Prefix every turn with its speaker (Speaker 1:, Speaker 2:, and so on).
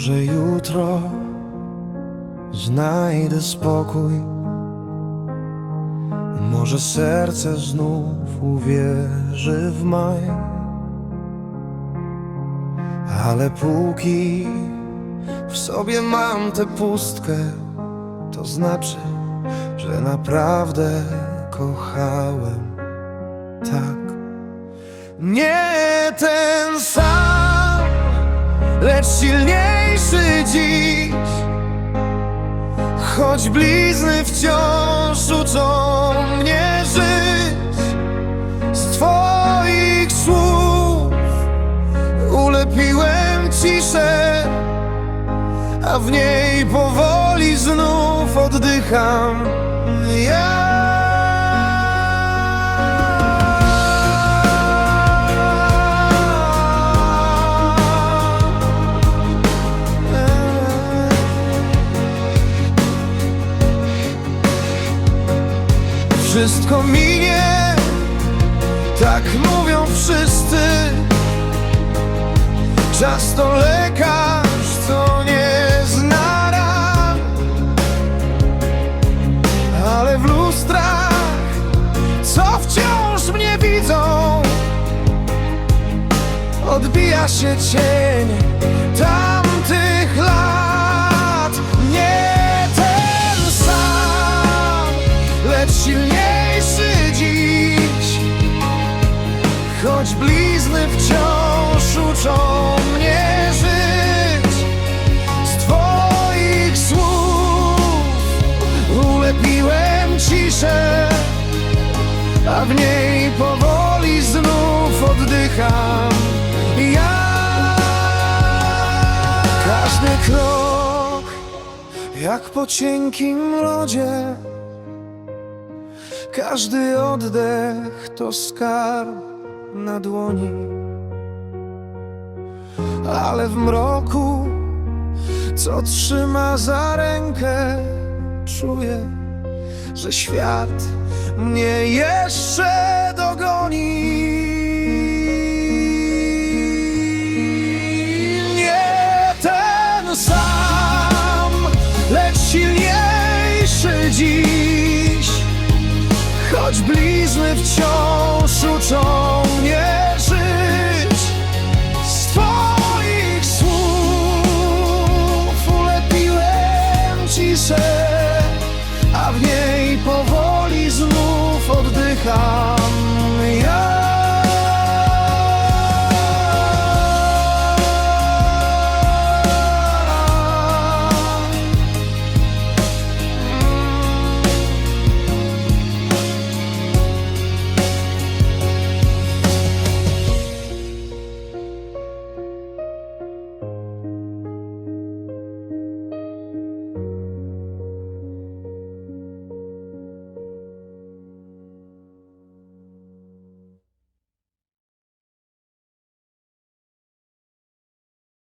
Speaker 1: Może jutro znajdę spokój. Może serce znów uwierzy w maj. Ale póki w sobie mam tę pustkę, to znaczy, że naprawdę kochałem tak. Nie ten sam, lecz silniejszy dziś. Choć blizny wciąż uczą mnie żyć Z twoich słów ulepiłem ciszę A w niej powoli znów oddycham Wszystko minie, tak mówią wszyscy. Czas to lekarz, co nie zna ran. Ale w lustrach, co wciąż mnie widzą Odbija się cień. Tamtych Blizny wciąż uczą mnie żyć. Z twoich słów ulepiłem ciszę A w niej powoli znów oddycham. Ja Każdy krok jak po cienkim lodzie Każdy oddech to skarb na dłoni. Ale w mroku co trzyma za rękę Czuję, że świat mnie jeszcze dogoni. Nie ten sam, lecz silniejszy dziś. Choć blizny wciąż uczą God.